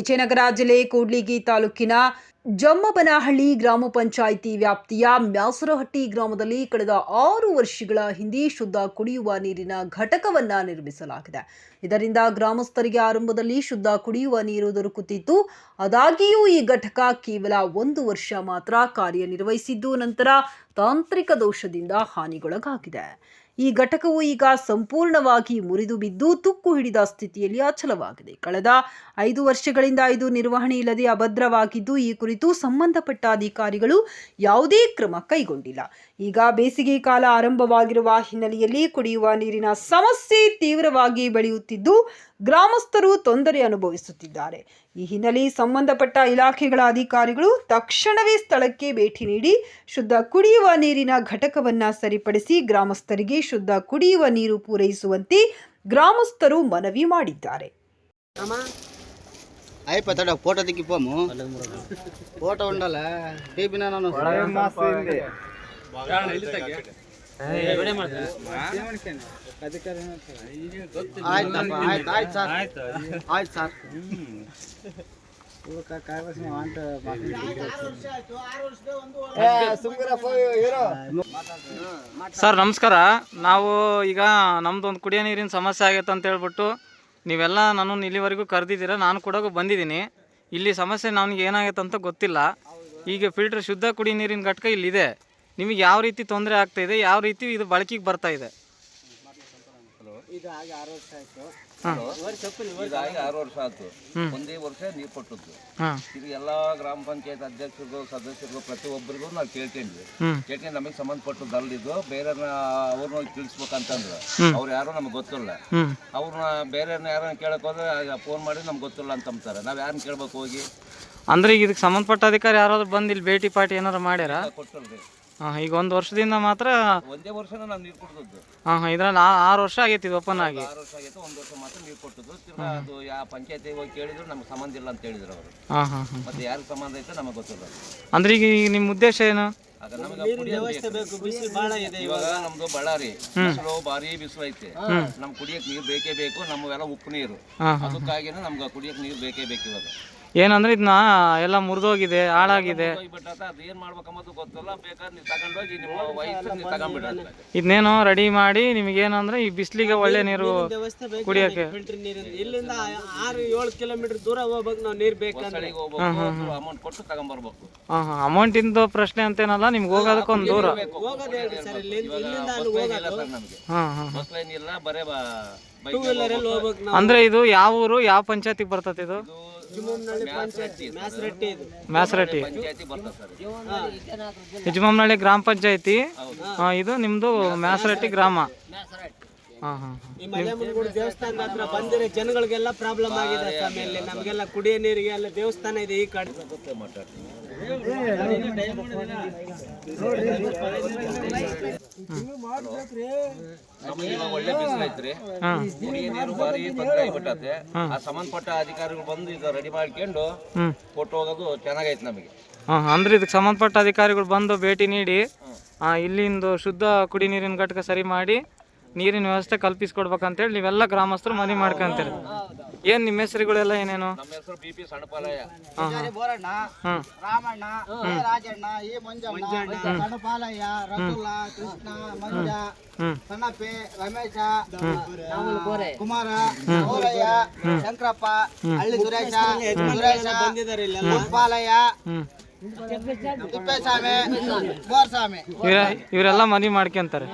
ವಿಜಯನಗರ ಜಿಲ್ಲೆ ಕೂಡ್ಲಿಗಿ ತಾಲೂಕಿನ ಜಮ್ಮಬನಹಳ್ಳಿ ಗ್ರಾಮ ಪಂಚಾಯಿತಿ ವ್ಯಾಪ್ತಿಯ ಮ್ಯಾಸರಹಟ್ಟಿ ಗ್ರಾಮದಲ್ಲಿ ಕಳೆದ ಆರು ವರ್ಷಗಳ ಹಿಂದೆ ಶುದ್ಧ ಕುಡಿಯುವ ನೀರಿನ ಘಟಕವನ್ನ ನಿರ್ಮಿಸಲಾಗಿದೆ. ಇದರಿಂದ ಗ್ರಾಮಸ್ಥರಿಗೆ ಆರಂಭದಲ್ಲಿ ಶುದ್ಧ ಕುಡಿಯುವ ನೀರು ದೊರಕುತ್ತಿತ್ತು. ಆದಾಗಿಯೂ ಈ ಘಟಕ ಕೇವಲ ಒಂದು ವರ್ಷ ಮಾತ್ರ ಕಾರ್ಯನಿರ್ವಹಿಸಿದ್ದು, ನಂತರ ತಾಂತ್ರಿಕ ದೋಷದಿಂದ ಹಾನಿಗೊಳಗಾಗಿದೆ. ಈ ಘಟಕವು ಈಗ ಸಂಪೂರ್ಣವಾಗಿ ಮುರಿದು ಬಿದ್ದು ತುಕ್ಕು ಹಿಡಿದ ಸ್ಥಿತಿಯಲ್ಲಿ ಅಚಲವಾಗಿದೆ. ಕಳೆದ ಐದು ವರ್ಷಗಳಿಂದ ಇದು ನಿರ್ವಹಣೆ ಇಲ್ಲದೆ ಅಭದ್ರವಾಗಿದ್ದು, ಈ ಕುರಿತು ಸಂಬಂಧಪಟ್ಟ ಅಧಿಕಾರಿಗಳು ಯಾವುದೇ ಕ್ರಮ ಕೈಗೊಂಡಿಲ್ಲ. ಈಗ ಬೇಸಿಗೆ ಕಾಲ ಆರಂಭವಾಗಿರುವ ಹಿನ್ನೆಲೆಯಲ್ಲಿ ಕುಡಿಯುವ ನೀರಿನ ಸಮಸ್ಯೆ ತೀವ್ರವಾಗಿ ಬೆಳೆಯುತ್ತಿದ್ದು, ಗ್ರಾಮಸ್ಥರು ತೊಂದರೆ ಅನುಭವಿಸುತ್ತಿದ್ದಾರೆ. ಈ ಹಿನ್ನೆಲೆ ಸಂಬಂಧಪಟ್ಟ ಇಲಾಖೆಗಳ ಅಧಿಕಾರಿಗಳು ತಕ್ಷಣವೇ ಸ್ಥಳಕ್ಕೆ ಭೇಟಿ ನೀಡಿ ಶುದ್ಧ ಕುಡಿಯುವ ನೀರಿನ ಘಟಕವನ್ನ ಸರಿಪಡಿಸಿ ಗ್ರಾಮಸ್ಥರಿಗೆ ಶುದ್ಧ ಕುಡಿಯುವ ನೀರು ಪೂರೈಸುವಂತೆ ಗ್ರಾಮಸ್ಥರು ಮನವಿ ಮಾಡಿದ್ದಾರೆ అయిపోతాడు ఫోటో దిగిపోము ఫోటో ఉండాలి టీపీనా నన్ను ಆಯ್ತಪ್ಪ ಆಯ್ತು ಆಯ್ತು ಸರ್. ಆಯ್ತು ಸರ್. ಸರ್ ನಮಸ್ಕಾರ. ನಾವು ಈಗ ನಮ್ದು ಒಂದು ಕುಡಿಯೋ ನೀರಿನ ಸಮಸ್ಯೆ ಆಗೈತೆ ಅಂತ ಹೇಳ್ಬಿಟ್ಟು ನೀವೆಲ್ಲ ನಾನು ಇಲ್ಲಿವರೆಗೂ ಕರೆದಿದ್ದೀರಾ. ನಾನು ಕೂಡ ಬಂದಿದ್ದೀನಿ. ಇಲ್ಲಿ ಸಮಸ್ಯೆ ನನಗೆ ಏನಾಗೈತೆ ಅಂತ ಗೊತ್ತಿಲ್ಲ. ಈಗ ಫಿಲ್ಟರ್ ಶುದ್ಧ ಕುಡಿಯೋ ನೀರಿನ ಘಟಕ ಇಲ್ಲಿದೆ. ನಿಮಗೆ ಯಾವ ರೀತಿ ತೊಂದರೆ ಆಗ್ತಾ ಇದೆ ಯಾವ ರೀತಿ ಇದು ಬಳಕೆಗೆ ಬರ್ತಾ ಇದೆ? ಇದಾಗಿ ಆರು ವರ್ಷ ಆಯ್ತು. ಒಂದೇ ವರ್ಷ ನೀರು ಕೊಟ್ಟದ್ದು. ಇದು ಎಲ್ಲಾ ಗ್ರಾಮ ಪಂಚಾಯತ್ ಅಧ್ಯಕ್ಷರಿಗೂ ಸದಸ್ಯರಿಗೂ ಪ್ರತಿಯೊಬ್ಬರಿಗೂ ನಾವು ಕೇಳ್ಕೊಂಡ್ವಿ ಕೇಳ್ತೀನಿ ಕೇಳ್ಕೊಂಡು ನಮಗೆ ಸಂಬಂಧಪಟ್ಟದ್ದು ಅಲ್ಲಿದ್ದು ಬೇರೆ ಅವ್ರನ್ನ ತಿಳಿಸ್ಬೇಕಂತಂದ್ರು. ಅವ್ರು ಯಾರು ನಮ್ಗೆ ಗೊತ್ತಿಲ್ಲ. ಅವ್ರನ್ನ ಬೇರೆ ಯಾರನ್ನ ಕೇಳಕ್ ಹೋದ್ರೆ ಫೋನ್ ಮಾಡಿ ನಮ್ಗೆ ಗೊತ್ತಿಲ್ಲ ಅಂತ ಅಂತಾರೆ ನಾವ್ ಯಾರನ್ನ ಕೇಳ್ಬೇಕು ಹೋಗಿ? ಅಂದ್ರೆ ಈಗ ಇದಕ್ಕೆ ಸಂಬಂಧಪಟ್ಟ ಅಧಿಕಾರಿ ಯಾರಾದ್ರೂ ಬಂದು ಇಲ್ಲಿ ಭೇಟಿ ಪಾಟಿ ಏನಾರು ಮಾಡ್ಯಾರ? ಕೊಟ್ಟಲ್ರಿ. ಹಾಂ ಈಗ ಒಂದು ವರ್ಷದಿಂದ ಮಾತ್ರ ಒಂದೇ ವರ್ಷ ನಾವು ನೀರು ಕೊಡ್ತದ್ದು ಹಾಂ ಹಾಂ ಇದ್ರಲ್ಲಿ ಆರು ವರ್ಷ ಆಗೈತಿ ಇದು ಓಪನ್ ಆಗಿ. ಆರು ವರ್ಷ ಆಗೈತೆ ಒಂದ್ ವರ್ಷ ಮಾತ್ರ ನೀರು ಕೊಟ್ಟದ್ದು ತಿರ್ಗಾ ಅದು ಯಾವ ಪಂಚಾಯತಿ ಹೋಗಿ ಕೇಳಿದ್ರು ನಮ್ಗೆ ಸಂಬಂಧ ಇಲ್ಲ ಅಂತ ಹೇಳಿದ್ರು ಅವರು. ಹಾಂ ಹಾಂ ಹಾಂ. ಮತ್ತೆ ಯಾರಿಗೆ ಸಂಬಂಧ ಐತೆ ನಮಗೆ ಗೊತ್ತಿಲ್ಲ. ಅಂದ್ರೆ ಈಗ ಈಗ ನಿಮ್ಮ ಉದ್ದೇಶ ಏನು? ಆಗ ನಮಗೆ ವ್ಯವಸ್ಥೆ ಬೇಕು ಇವಾಗ ನಮ್ದು ಬಳ್ಳಾರಿ. ಬಿಸಿಲು ಭಾರಿ ಬಿಸಿಲು ಐತೆ. ನಮ್ ಕುಡಿಯಕ್ ನೀರು ಬೇಕೇ ಬೇಕು ನಮ್ಗೆಲ್ಲ ಉಪ್ಪು ನೀರು. ಹಾಂ ಹಾಂ. ಅದಕ್ಕಾಗಿನೇ ನಮ್ಗೆ ಕುಡಿಯಕ್ ನೀರು ಬೇಕೇ ಬೇಕು ಇವಾಗ. ಏನಂದ್ರೆ ಇದನ್ನ ಎಲ್ಲ ಮುರಿದೋಗಿದೆ ಹಾಳಾಗಿದೆ. ಇದನ್ನೇನು ರೆಡಿ ಮಾಡಿ ನಿಮಗೇನಂದ್ರೆ ಈ ಬಿಸಿಲಿಗೆ ಒಳ್ಳೆ ನೀರು ಕುಡಿಯೋಕೆ ಫಿಲ್ಟರ್ ನೀರು ಇಲ್ಲಿಂದ ಆರು ಏಳು ಕಿಲೋಮೀಟರ್ ದೂರ ಹೋಗ್ಬೇಕು ನಾವು ನೀರು ಬೇಕಂದ್ರೆ ಅಮೌಂಟ್ ಕೊಟ್ಟು ತಗೊಂಬರ್ಬೇಕು. ಹಾಂ ಹಾಂ ಅಮೌಂಟಿಂದು ಪ್ರಶ್ನೆ ಅಂತೇನಲ್ಲ ನಿಮ್ಗೆ ಹೋಗೋದಕ್ಕೊಂದು ದೂರ. ಹಾಂ ಹಾಂ ಬಸ್ ಲೈನ್ ಇಲ್ಲ ಬರೇ ಟೂ ವೀಲರ್ ಅಲ್ಲಿ ಹೋಗ್ಬೇಕು ನಾವು. ಅಂದ್ರೆ ಇದು ಯಾವ ಊರು ಯಾವ ಪಂಚಾಯತಿಗೆ ಬರ್ತದೆ ಇದು? ಪಂಚಾಯತಿ. ಮ್ಯಾಸರಟ್ಟಿ ಇದು. ಮ್ಯಾಸರಟ್ಟಿ ಪಂಚಾಯತಿ ಯಜಮಾನಹಳ್ಳಿ ಗ್ರಾಮ ಪಂಚಾಯತಿ. ಇದು ನಿಮ್ದು ಮ್ಯಾಸರಟ್ಟಿ ಗ್ರಾಮ. ಹಾಂ ಹಾಂ ಈ ಮಲೆಮುನಗುಡಿ ದೇವಸ್ಥಾನದ ಹತ್ರ ಬಂದಿರೋ ಜನಗಳಿಗೆಲ್ಲ ಪ್ರಾಬ್ಲಮ್ ಆಗಿದೆ ಸ್ವಾಮಿ. ಇಲ್ಲಿ ನಮಗೆಲ್ಲ ಕುಡಿಯೋ ನೀರಿಗೆ ಎಲ್ಲ ದೇವಸ್ಥಾನ ಇದೆ ಈ ಕಡೆ. ಒಳ್ಳೆ ಬಿಸಿಲು ಐತ್ರಿ ಕುಡಿಯ ನೀರು ಭಾರಿ ತೊಂದರೆ ಆಗ್ಬಿಟ್ಟತೆ ಆ ಸಂಬಂಧಪಟ್ಟ ಅಧಿಕಾರಿಗಳು ಬಂದು ಇದು ರೆಡಿ ಮಾಡ್ಕೊಂಡು ಹ್ಞೂ ಕೊಟ್ಟು ಹೋಗೋದು ಚೆನ್ನಾಗೈತೆ ನಮಗೆ. ಹಾಂ ಅಂದ್ರೆ ಇದಕ್ಕೆ ಸಂಬಂಧಪಟ್ಟ ಅಧಿಕಾರಿಗಳು ಬಂದು ಭೇಟಿ ನೀಡಿ ಇಲ್ಲಿಂದು ಶುದ್ಧ ಕುಡಿ ನೀರಿನ ಘಟಕ ಸರಿ ಮಾಡಿ ನೀರಿನ ವ್ಯವಸ್ಥೆ ಕಲ್ಪಿಸ್ಕೊಡ್ಬೇಕಂತೇಳಿ ನೀವೆಲ್ಲ ಗ್ರಾಮಸ್ಥರು ಮನವಿ ಮಾಡ್ಕೊಂತೀರಿ. ಏನ್ ನಿಮ್ಮ ಹೆಸರುಗಳೆಲ್ಲ ಏನೇನು? ನಮ್ಮ ಹೆಸರು ಬಿ ಪಿ ಸಣ್ಣಪಾಲಯ ಬೋರಣ್ಣ ಹಾಂ ರಾಮಣ್ಣ ಎ ರಾಜಣ್ಣ ಈ ಮಂಜಣ್ಣ. ಕಣಪಾಲಯ್ಯ ರಘುಲ ಕೃಷ್ಣ ಮಂಜ ಹ್ಞೂ ಸಣ್ಣಪ್ಪೆ ರಮೇಶ ಕುಮಾರ ಶಂಕರಪ್ಪ ಹಳ್ಳಿ ಸುರೇಶ ಸುರೇಶ ತಿಪ್ಪೇಸ್ವಾಮಿ ಕುಮಾರಸ್ವಾಮಿ. ಇವರ ಇವರೆಲ್ಲ ಮನವಿ ಮಾಡ್ಕೊಂತಾರೆ.